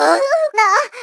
나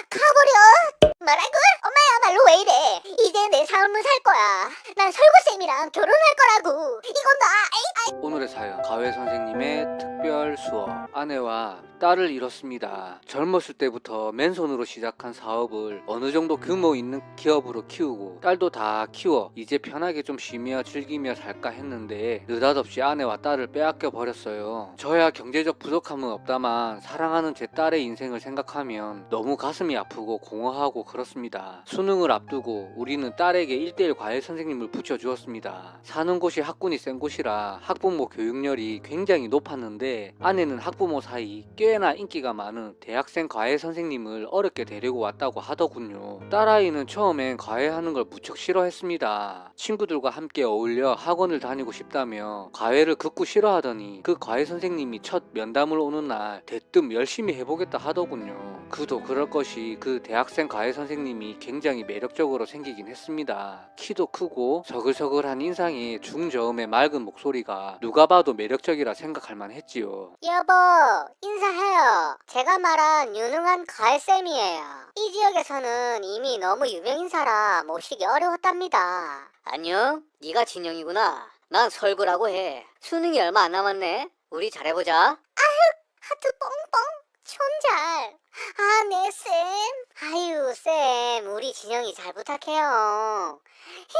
가버려. 뭐라고? 엄마야 말로 왜 이래? 이제 내 삶을 살 거야. 난 설구쌤이랑 결혼할 거라고. 이건 나. 아이, 아이. 오늘의 사연 가회 선생님의 특별 수업 아내와 딸을 잃었습니다. 젊었을 때부터 맨손으로 시작한 사업을 어느 정도 규모 있는 기업으로 키우고 딸도 다 키워 이제 편하게 좀 쉬며 즐기며 살까 했는데 느닷없이 아내와 딸을 빼앗겨 버렸어요. 저야 경제적 부족함은 없다만 사랑하는 제 딸의 인생을 생각하면 너무 가슴이 아프고 공허하고 그렇습니다. 수능을 앞두고 우리는 딸에게 1대1 과외 선생님을 붙여주었습니다. 사는 곳이 학군이 센 곳이라 학부모 교육열이 굉장히 높았는데 아내는 학부모 사이 꽤나 인기가 많은 대학생 과외 선생님을 어렵게 데리고 왔다고 하더군요. 딸아이는 처음엔 과외하는 걸 무척 싫어했습니다. 친구들과 함께 어울려 학원을 다니고 싶다며 과외를 극구 싫어하더니 그 과외 선생님이 첫 면담을 오는 날 대뜸 열심히 해보겠다 하더군요. 그도 그럴 것이 그 대학생 과외 선생님이 굉장히 매력적으로 생기긴 했습니다. 키도 크고 서글서글한 인상에 중저음의 맑은 목소리가 누가 봐도 매력적이라 생각할 만했지요. 여보, 인사해요. 제가 말한 유능한 가을쌤이에요. 이 지역에서는 이미 너무 유명인사라 모시기 어려웠답니다. 안녕? 네가 진영이구나. 난 설구라고 해. 수능이 얼마 안 남았네. 우리 잘해보자. 하트 뻥뻥. 촌잘. 아, 네, 쌤. 아유, 쌤. 우리 진영이 잘 부탁해요.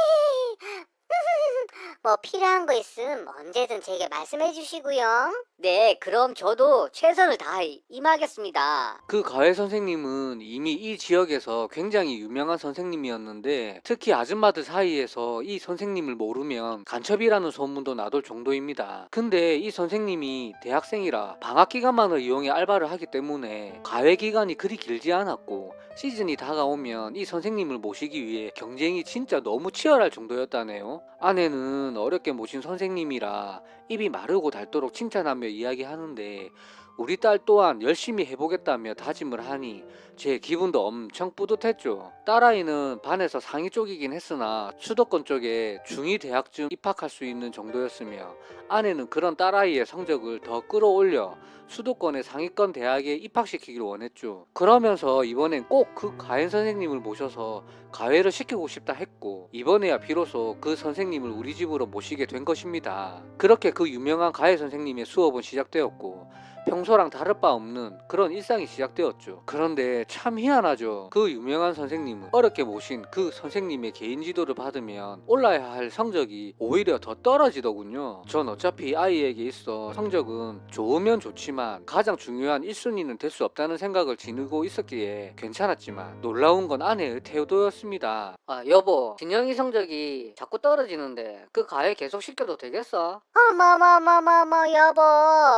히히. 뭐 필요한 거 있음 언제든 제게 말씀해 주시고요. 네, 그럼 저도 최선을 다해 임하겠습니다. 그 과외 선생님은 이미 이 지역에서 굉장히 유명한 선생님이었는데 특히 아줌마들 사이에서 이 선생님을 모르면 간첩이라는 소문도 나돌 정도입니다. 근데 이 선생님이 대학생이라 방학 기간만을 이용해 알바를 하기 때문에 과외 기간이 그리 길지 않았고 시즌이 다가오면 이 선생님을 모시기 위해 경쟁이 진짜 너무 치열할 정도였다네요. 아내는 어렵게 모신 선생님이라 입이 마르고 닳도록 칭찬하며 이야기하는데 우리 딸 또한 열심히 해보겠다며 다짐을 하니 제 기분도 엄청 뿌듯했죠. 딸아이는 반에서 상위 쪽이긴 했으나 수도권 쪽에 중2 대학쯤 입학할 수 있는 정도였으며 아내는 그런 딸아이의 성적을 더 끌어올려 수도권의 상위권 대학에 입학시키길 원했죠. 그러면서 이번엔 꼭그 과외 선생님을 모셔서 과외를 시키고 싶다 했고 이번에야 비로소 그 선생님을 우리 집으로 모시게 된 것입니다. 그렇게 그 유명한 과외 선생님의 수업은 시작되었고 평소랑 다를 바 없는 그런 일상이 시작되었죠. 그런데 참 희한하죠. 그 유명한 선생님은 어렵게 모신 그 선생님의 개인 지도를 받으면 올라야 할 성적이 오히려 더 떨어지더군요. 전 어차피 아이에게 있어 성적은 좋으면 좋지만 가장 중요한 1순위는 될 수 없다는 생각을 지니고 있었기에 괜찮았지만 놀라운 건 아내의 태도였습니다. 아, 여보, 진영이 성적이 자꾸 떨어지는데 그 과외 계속 시켜도 되겠어? 어머머머머머 여보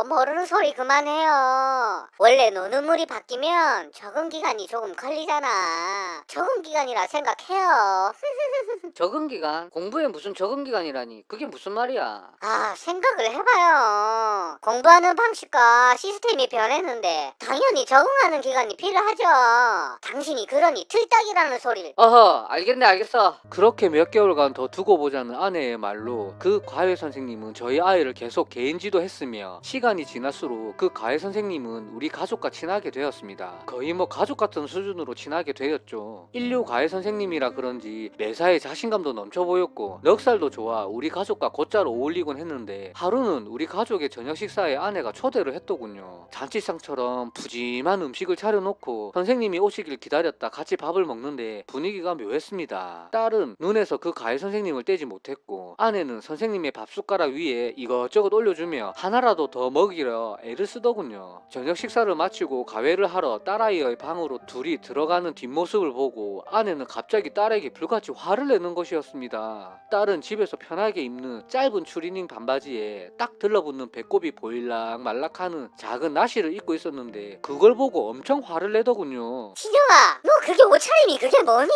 모르는 소리 그만 해요. 원래 노는 물이 바뀌면 적응 기간이 조금 걸리잖아. 적응 기간이라 생각해요. 적응 기간? 공부에 무슨 적응 기간이라니? 그게 무슨 말이야? 아 생각을 해봐요. 공부하는 방식과 시스템이 변했는데 당연히 적응하는 기간이 필요하죠. 당신이 그러니 틀딱이라는 소리를 어허, 알겠네, 알겠어. 그렇게 몇 개월간 더 두고 보자는 아내의 말로 그 과외 선생님은 저희 아이를 계속 개인 지도 했으며 시간이 지날수록 그 과외 선생님은 우리 가족과 친하게 되었습니다. 거의 뭐 가족 같은 수준으로 친하게 되었죠. 인류 과외 선생님이라 그런지 매사에 자신감도 넘쳐 보였고 넉살도 좋아 우리 가족과 곧잘 어울리곤 했는데 하루는 우리 가족의 저녁 식사에 아내가 초대를 했더군요. 잔치상처럼 푸짐한 음식을 차려놓고 선생님이 오시길 기다렸다 같이 밥을 먹는데 분위기가 묘했습니다. 딸은 눈에서 그 과외 선생님을 떼지 못했고 아내는 선생님의 밥 숟가락 위에 이것저것 올려주며 하나라도 더 먹이려 애를 쓰더군요. 저녁 식사를 마치고 과외를 하러 딸아이의 방으로 둘이 들어가는 뒷모습을 보고 아내는 갑자기 딸에게 불같이 화를 내는 것이었습니다. 딸은 집에서 편하게 입는 짧은 추리닝 반바지에 딱 들러붙는 배꼽이 보일락 말락하는 작은 나시를 입고 있었는데 그걸 보고 엄청 화를 내더군요. 진영아 너 그게 옷차림이 그게 뭐니?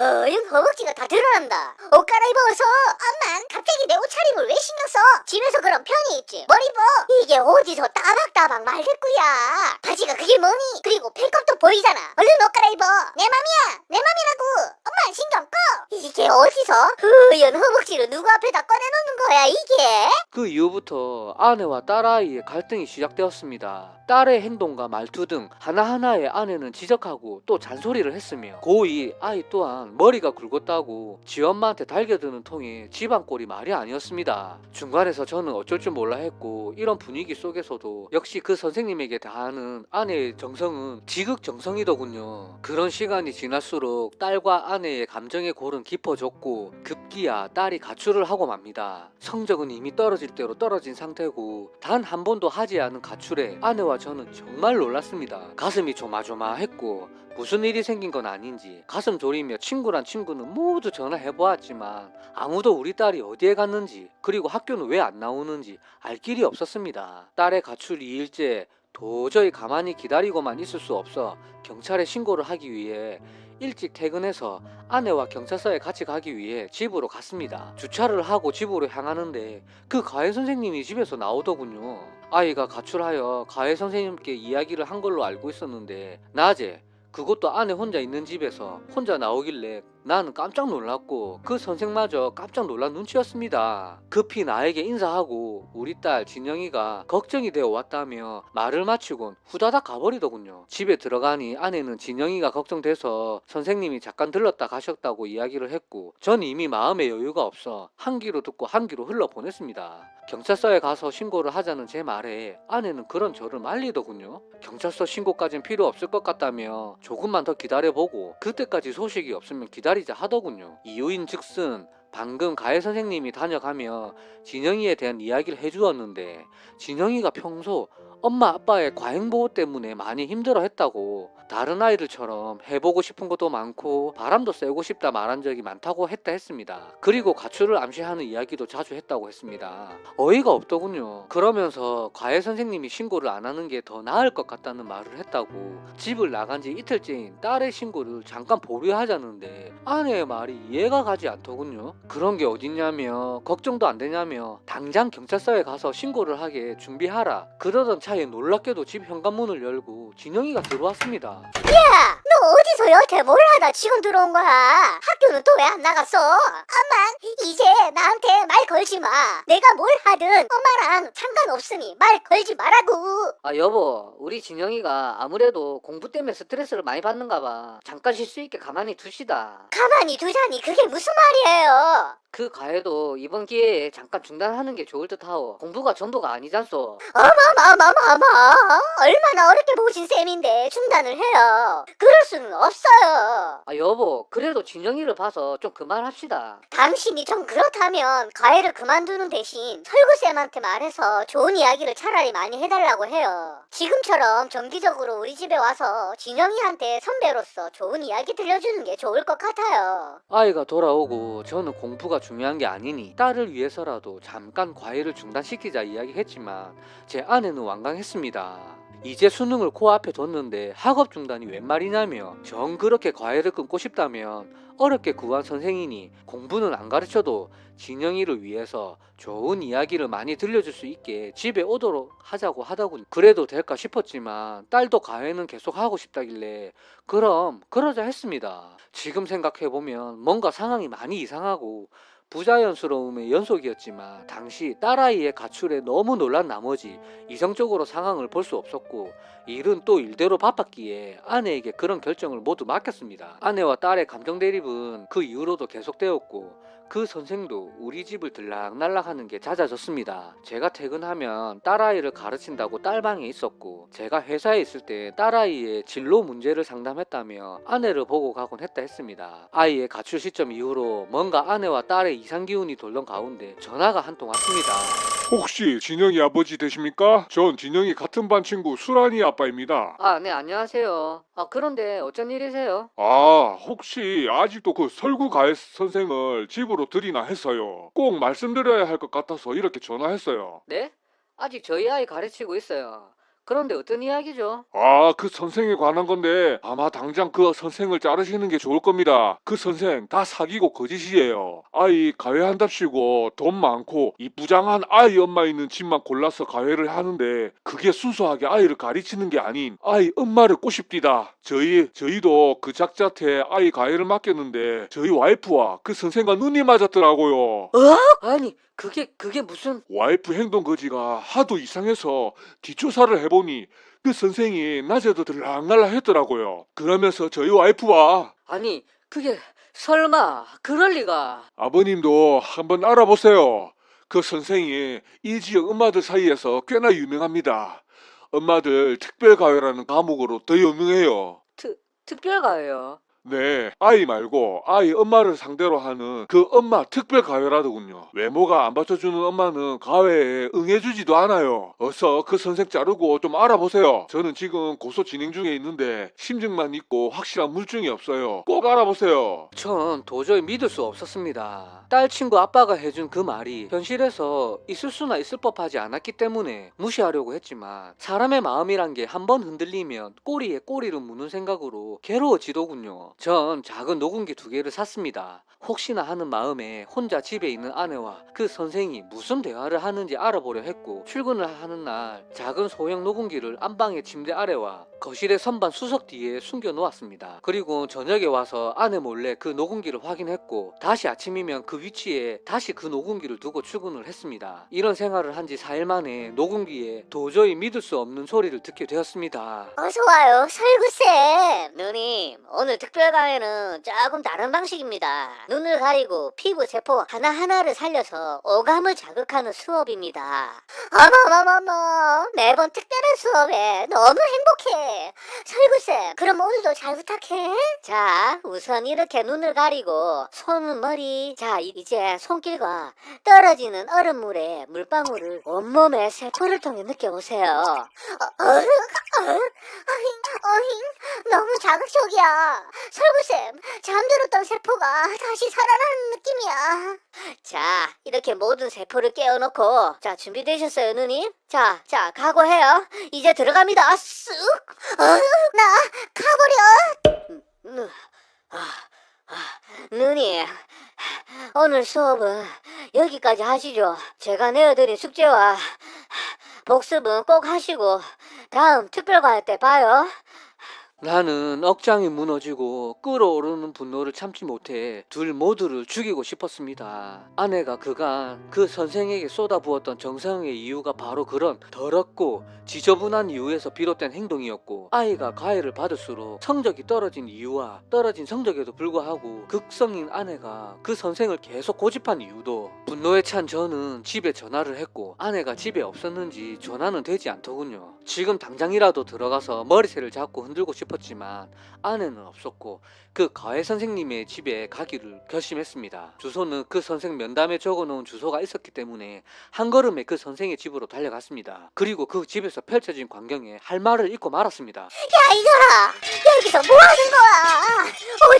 어영 허벅지가 다 드러난다. 옷 갈아입어서 엄마 갑자기 내 옷차림을 왜 신경 써? 집에서 그럼 편히 입지. 뭘 입어? 이게 어디서 따박 따박 말겠구야. 바지가 그게 뭐니? 그리고 배꼽도 보이잖아. 얼른 옷 갈아입어. 내 맘이야. 내 맘이라고. 엄마 신경 꺼 이게 어디서 흐연 허벅지를 누구 앞에다 꺼내놓는 거야 이게 그 이후부터 아내와 딸아이의 갈등이 시작되었습니다. 딸의 행동과 말투 등 하나하나에 아내는 지적하고 또 잔소리를 했으며 고2 아이 또한 머리가 굵었다고 지 엄마한테 달겨드는 통에 집안 꼴이 말이 아니었습니다. 중간에서 저는 어쩔 줄 몰라 했고 이런 분위기 속에서도 역시 그 선생님에게 다하는 아내의 정성은 지극정성이더군요. 그런 시간이 지날수록 딸과 아내의 감정의 골은 깊어졌고 급기야 딸이 가출을 하고 맙니다. 성적은 이미 떨어질 대로 떨어진 상태고 단 한 번도 하지 않은 가출에 아내와 저는 정말 놀랐습니다. 가슴이 조마조마했고 무슨 일이 생긴 건 아닌지 가슴 졸이며 친구란 친구는 모두 전화해 보았지만 아무도 우리 딸이 어디에 갔는지 그리고 학교는 왜 안 나오는지 알 길이 없었습니다. 딸의 가출 2일째 도저히 가만히 기다리고만 있을 수 없어 경찰에 신고를 하기 위해 일찍 퇴근해서 아내와 경찰서에 같이 가기 위해 집으로 갔습니다. 주차를 하고 집으로 향하는데 그 가해 선생님이 집에서 나오더군요. 아이가 가출하여 가해 선생님께 이야기를 한 걸로 알고 있었는데 낮에 그것도 아내 혼자 있는 집에서 혼자 나오길래 나는 깜짝 놀랐고 그 선생마저 깜짝 놀란 눈치였습니다. 급히 나에게 인사하고 우리 딸 진영이가 걱정이 되어 왔다며 말을 마치곤 후다닥 가버리더군요. 집에 들어가니 아내는 진영이가 걱정돼서 선생님이 잠깐 들렀다 가셨다고 이야기를 했고 전 이미 마음에 여유가 없어 한 귀로 듣고 한 귀로 흘러 보냈습니다. 경찰서에 가서 신고를 하자는 제 말에 아내는 그런 저를 말리더군요. 경찰서 신고까진 필요 없을 것 같다며 조금만 더 기다려보고 그때까지 소식이 없으면 기다리자 하더군요. 이유인 즉슨 방금 가해 선생님이 다녀가며 진영이에 대한 이야기를 해주었는데 진영이가 평소 엄마 아빠의 과잉 보호 때문에 많이 힘들어 했다고 다른 아이들처럼 해보고 싶은 것도 많고 바람도 쐬고 싶다 말한 적이 많다고 했다 했습니다. 그리고 가출을 암시하는 이야기도 자주 했다고 했습니다. 어이가 없더군요. 그러면서 과외 선생님이 신고를 안 하는 게 더 나을 것 같다는 말을 했다고 집을 나간 지 이틀째인 딸의 신고를 잠깐 보류하자는데 아내의 말이 이해가 가지 않더군요. 그런 게 어딨냐며 걱정도 안 되냐며 당장 경찰서에 가서 신고를 하게 준비하라. 그러던 차에 놀랍게도 집 현관문을 열고 진영이가 들어왔습니다. 야, 너 어디서 여태 뭘 하다 지금 들어온 거야? 학교는 또 왜 안 나갔어? 엄마, 이제 나한테 말 걸지 마. 내가 뭘 하든 엄마랑 상관없으니 말 걸지 말라고. 아 여보 우리 진영이가 아무래도 공부 때문에 스트레스를 많이 받는가 봐 잠깐 쉴 수 있게 가만히 두시다 가만히 두자니 그게 무슨 말이에요? 그 과외도 이번 기회에 잠깐 중단하는 게 좋을 듯하오 공부가 전부가 아니잖소 어머머머머머, 얼마나 어렵게 보신 셈인데 중단을 해요. 그럴 수는 없어요. 아 여보 그래도 진영이를 봐서 좀 그만합시다 당신이 좀 그렇다면 과외 를 그만두는 대신 설구쌤한테 말해서 좋은 이야기를 차라리 많이 해달라고 해요. 지금처럼 정기적으로 우리 집에 와서 진영이한테 선배로서 좋은 이야기 들려주는 게 좋을 것 같아요. 아이가 돌아오고 저는 공부가 중요한 게 아니니 딸을 위해서라도 잠깐 과외를 중단시키자 이야기했지만 제 아내는 완강했습니다. 이제 수능을 코앞에 뒀는데 학업 중단이 웬 말이냐며 정 그렇게 과외를 끊고 싶다면 어렵게 구한 선생이니 공부는 안 가르쳐도 진영이를 위해서 좋은 이야기를 많이 들려줄 수 있게 집에 오도록 하자고 하더군요. 그래도 될까 싶었지만 딸도 과외는 계속 하고 싶다길래 그럼 그러자 했습니다. 지금 생각해보면 뭔가 상황이 많이 이상하고 부자연스러움의 연속이었지만 당시 딸아이의 가출에 너무 놀란 나머지 이성적으로 상황을 볼 수 없었고 일은 또 일대로 바빴기에 아내에게 그런 결정을 모두 맡겼습니다. 아내와 딸의 감정 대립은 그 이후로도 계속되었고 그 선생도 우리 집을 들락날락하는 게 잦아졌습니다. 제가 퇴근하면 딸아이를 가르친다고 딸방에 있었고 제가 회사에 있을 때 딸아이의 진로 문제를 상담했다며 아내를 보고 가곤 했다 했습니다. 아이의 가출 시점 이후로 뭔가 아내와 딸의 이상 기운이 돌던 가운데 전화가 한 통 왔습니다. 혹시 진영이 아버지 되십니까? 전 진영이 같은 반 친구 수란이 아빠입니다. 아 네 안녕하세요 아 그런데 어쩐 일이세요? 아, 혹시 아직도 그 설구 가해 선생을 집으로 들이나 했어요. 꼭 말씀드려야 할 것 같아서 이렇게 전화했어요. 네? 아직 저희 아이 가르치고 있어요 그런데 어떤 이야기죠? 아, 그 선생에 관한 건데 아마 당장 그 선생을 자르시는 게 좋을 겁니다. 그 선생 다 사기고 거짓이에요. 아이 가회한답시고 돈 많고 이쁘장한 아이 엄마 있는 집만 골라서 가회를 하는데 그게 순수하게 아이를 가르치는 게 아닌 아이 엄마를 꼬십디다. 저희 저희도 그 작자한테 아이 가회를 맡겼는데 저희 와이프와 그 선생과 눈이 맞았더라고요. 아니 그게 그게 무슨 와이프 행동 거지가 하도 이상해서 뒷조사를 해보니 그 선생이 낮에도 들락날락 했더라고요. 그러면서 저희 와이프와 아니 그게 설마 그럴 리가 아버님도 한번 알아보세요. 그 선생이 이 지역 엄마들 사이에서 꽤나 유명합니다. 엄마들 특별가요라는 과목으로 더 유명해요. 특별가예요. 네, 아이 말고 아이 엄마를 상대로 하는 그 엄마 특별 가회라더군요. 외모가 안 받쳐주는 엄마는 가회에 응해주지도 않아요. 어서 그 선생 자르고 좀 알아보세요. 저는 지금 고소 진행 중에 있는데 심증만 있고 확실한 물증이 없어요. 꼭 알아보세요. 전 도저히 믿을 수 없었습니다. 딸 친구 아빠가 해준 그 말이 현실에서 있을 수나 있을 법하지 않았기 때문에 무시하려고 했지만 사람의 마음이란 게 한 번 흔들리면 꼬리에 꼬리를 무는 생각으로 괴로워지더군요. 전 작은 녹음기 두 개를 샀습니다. 혹시나 하는 마음에 혼자 집에 있는 아내와 그 선생이 무슨 대화를 하는지 알아보려 했고 출근을 하는 날 작은 소형 녹음기를 안방의 침대 아래와 거실의 선반 수석 뒤에 숨겨 놓았습니다. 그리고 저녁에 와서 아내 몰래 그 녹음기를 확인했고 다시 아침이면 그 위치에 다시 그 녹음기를 두고 출근을 했습니다. 이런 생활을 한 지 4일 만에 녹음기에 도저히 믿을 수 없는 소리를 듣게 되었습니다. 어서 와요, 설구쌤. 누님, 오늘 특별 강의는 조금 다른 방식입니다. 눈을 가리고 피부 세포 하나하나를 살려서 오감을 자극하는 수업입니다. 어머머머머, 매번 특별한 수업에 너무 행복해. 설구쌤, 그럼 오늘도 잘 부탁해. 자, 우선 이렇게 눈을 가리고 손, 머리, 자, 이- 이제 손길과 떨어지는 얼음물에 물방울을 온몸에 세포를 통해 느껴보세요. 어, 어, 어잉, 어잉, 너무 자극적이야. 설구쌤, 잠들었던 세포가 다시 살아나는 느낌이야. 자, 이렇게 모든 세포를 깨워놓고, 자, 준비되셨어요, 누님? 자, 자, 각오해요. 이제 들어갑니다. 쑥! 어, 나, 가버려! 음, 음, 아, 아, 누님, 오늘 수업은 여기까지 하시죠. 제가 내어드린 숙제와 복습은 꼭 하시고, 다음 특별과외 때 봐요. 나는 억장이 무너지고 끓어오르는 분노를 참지 못해 둘 모두를 죽이고 싶었습니다. 아내가 그간 그 선생에게 쏟아부었던 정성의 이유가 바로 그런 더럽고 지저분한 이유에서 비롯된 행동이었고 아이가 가해를 받을수록 성적이 떨어진 이유와 떨어진 성적에도 불구하고 극성인 아내가 그 선생을 계속 고집한 이유도 분노에 찬 저는 집에 전화를 했고 아내가 집에 없었는지 전화는 되지 않더군요. 지금 당장이라도 들어가서 머리채를 잡고 흔들고 싶었 지만 아내는 없었고 그 가해 선생님의 집에 가기를 결심했습니다. 주소는 그 선생 면담에 적어놓은 주소가 있었기 때문에 한 걸음에 그 선생의 집으로 달려갔습니다. 그리고 그 집에서 펼쳐진 광경에 할 말을 잊고 말았습니다. 야, 이거라! 여기서 뭐 하는 거야?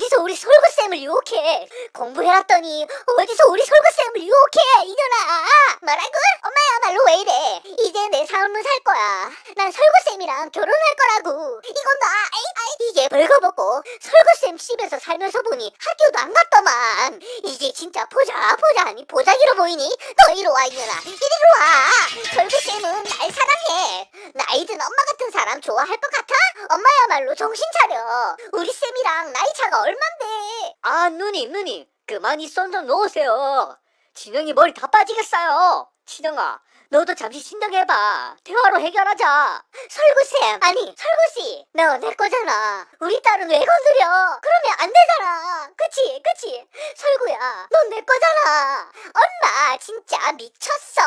어디서 우리 설구쌤을 유혹해? 공부해놨더니 어디서 우리 설구쌤을 유혹해? 이년아! 뭐라고? 엄마야 말로 왜 이래? 이제 내 삶을 살 거야. 난 설구쌤이랑 결혼할 거라고. 이건 나, 아이, 아이, 이제 벌거벗고 설구쌤 집에서 살면서 보니 학교도 안 갔더만. 이제 진짜 보자, 보자, 아니 보자기로 보이니? 너 이리 와, 이년아. 이리로 와. 설구쌤은 날 사랑해. 나이 든 엄마 같은 사람 좋아할 것 같아? 엄마야말로 정신 차려. 우리 쌤이랑 나이 차가 얼 만데? 아 누님 누님 그만 이손좀 놓으세요. 진영이 머리 다 빠지겠어요. 진영아 너도 잠시 진정해봐. 대화로 해결하자. 설구쌤 아니 설구씨 너 내 거잖아. 우리 딸은 왜 건드려? 그러면 안 되잖아. 그치 그치 설구야 넌 내 거잖아. 엄마 진짜 미쳤어?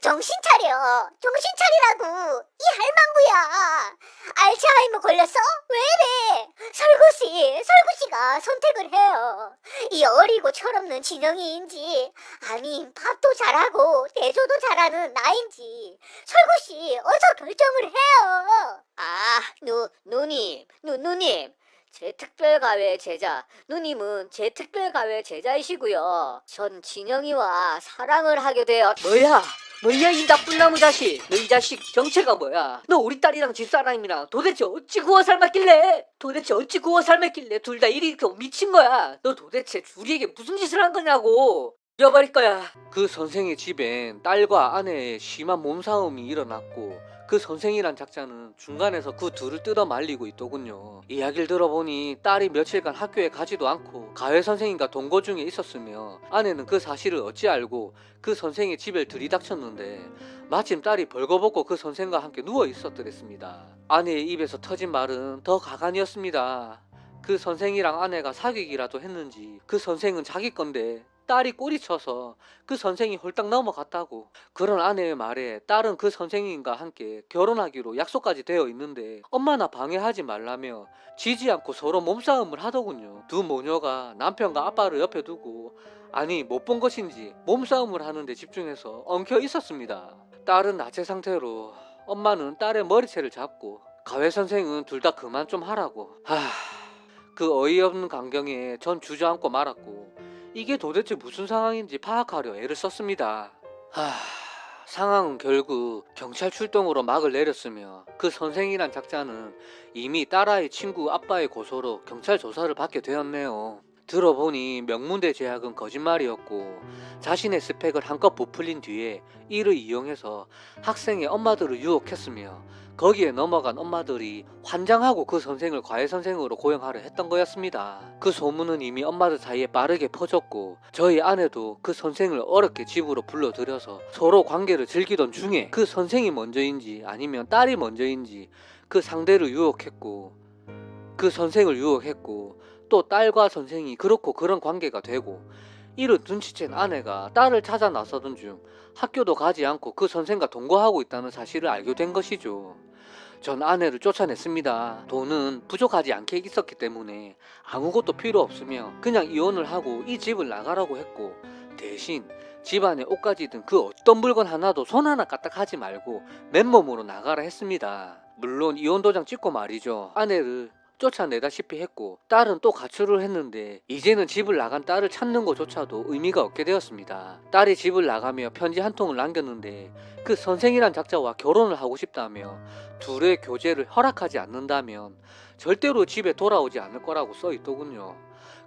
정신 차려. 정신 차리라고. 이 할망구야. 알츠하이머 걸렸어? 왜 이래? 설구씨, 설구씨가 선택을 해요. 이 어리고 철없는 진영이인지, 아니 밥도 잘하고 대조도 잘하는 나인지, 설구씨 어서 결정을 해요. 아, 누 누님, 누 누님. 제 특별가외 제자, 누님은 제 특별가외 제자이시고요. 전 진영이와 사랑을 하게 되었. 뭐야? 뭐야 이 나쁜 나무 자식! 너 이 자식 정체가 뭐야? 너 우리 딸이랑 집사람이랑 도대체 어찌 구워 삶았길래? 도대체 어찌 구워 삶았길래 둘다 이리 이렇게 미친 거야? 너 도대체 우리에게 무슨 짓을 한 거냐고? 잃어버릴 거야. 그 선생의 집엔 딸과 아내의 심한 몸싸움이 일어났고 그 선생이란 작자는 중간에서 그 둘을 뜯어 말리고 있더군요. 이야기를 들어보니 딸이 며칠간 학교에 가지도 않고 가회 선생님과 동거 중에 있었으며 아내는 그 사실을 어찌 알고 그 선생의 집에 들이닥쳤는데 마침 딸이 벌거벗고 그 선생과 함께 누워 있었더랬습니다. 아내의 입에서 터진 말은 더 가관이었습니다. 그 선생이랑 아내가 사귀기라도 했는지 그 선생은 자기 건데 딸이 꼬리쳐서 그 선생이 홀딱 넘어갔다고. 그런 아내의 말에 딸은 그 선생님과 함께 결혼하기로 약속까지 되어 있는데 엄마나 방해하지 말라며 지지 않고 서로 몸싸움을 하더군요. 두 모녀가 남편과 아빠를 옆에 두고 아니 못 본 것인지 몸싸움을 하는데 집중해서 엉켜 있었습니다. 딸은 나체 상태로 엄마는 딸의 머리채를 잡고 가회 선생은 둘 다 그만 좀 하라고. 하... 그 어이없는 광경에 전 주저앉고 말았고 이게 도대체 무슨 상황인지 파악하려 애를 썼습니다. 하... 상황은 결국 경찰 출동으로 막을 내렸으며 그 선생이란 작자는 이미 딸아이 친구 아빠의 고소로 경찰 조사를 받게 되었네요. 들어보니 명문대 재학은 거짓말이었고 자신의 스펙을 한껏 부풀린 뒤에 이를 이용해서 학생의 엄마들을 유혹했으며 거기에 넘어간 엄마들이 환장하고 그 선생을 과외 선생으로 고용하려 했던 거였습니다. 그 소문은 이미 엄마들 사이에 빠르게 퍼졌고 저희 아내도 그 선생을 어렵게 집으로 불러들여서 서로 관계를 즐기던 중에 그 선생이 먼저인지 아니면 딸이 먼저인지 그 상대를 유혹했고 그 선생을 유혹했고 또 딸과 선생이 그렇고 그런 관계가 되고 이를 눈치챈 아내가 딸을 찾아 나서던 중 학교도 가지 않고 그 선생과 동거하고 있다는 사실을 알게 된 것이죠. 전 아내를 쫓아냈습니다. 돈은 부족하지 않게 있었기 때문에 아무것도 필요 없으며 그냥 이혼을 하고 이 집을 나가라고 했고 대신 집안에 옷까지 든 그 어떤 물건 하나도 손 하나 까딱하지 말고 맨몸으로 나가라 했습니다. 물론 이혼 도장 찍고 말이죠. 아내를 쫓아내다시피 했고 딸은 또 가출을 했는데 이제는 집을 나간 딸을 찾는 것조차도 의미가 없게 되었습니다. 딸이 집을 나가며 편지 한 통을 남겼는데 그 선생이란 작자와 결혼을 하고 싶다며 둘의 교제를 허락하지 않는다면 절대로 집에 돌아오지 않을 거라고 써 있더군요.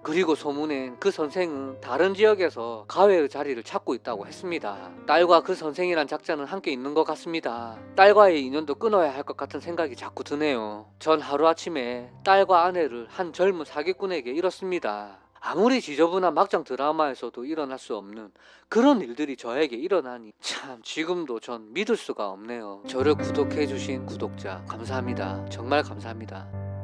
그리고 소문엔 그 선생은 다른 지역에서 가회의 자리를 찾고 있다고 했습니다. 딸과 그 선생이란 작자는 함께 있는 것 같습니다. 딸과의 인연도 끊어야 할 것 같은 생각이 자꾸 드네요. 전 하루아침에 딸과 아내를 한 젊은 사기꾼에게 잃었습니다. 아무리 지저분한 막장 드라마에서도 일어날 수 없는 그런 일들이 저에게 일어나니 참 지금도 전 믿을 수가 없네요. 저를 구독해주신 구독자 감사합니다. 정말 감사합니다.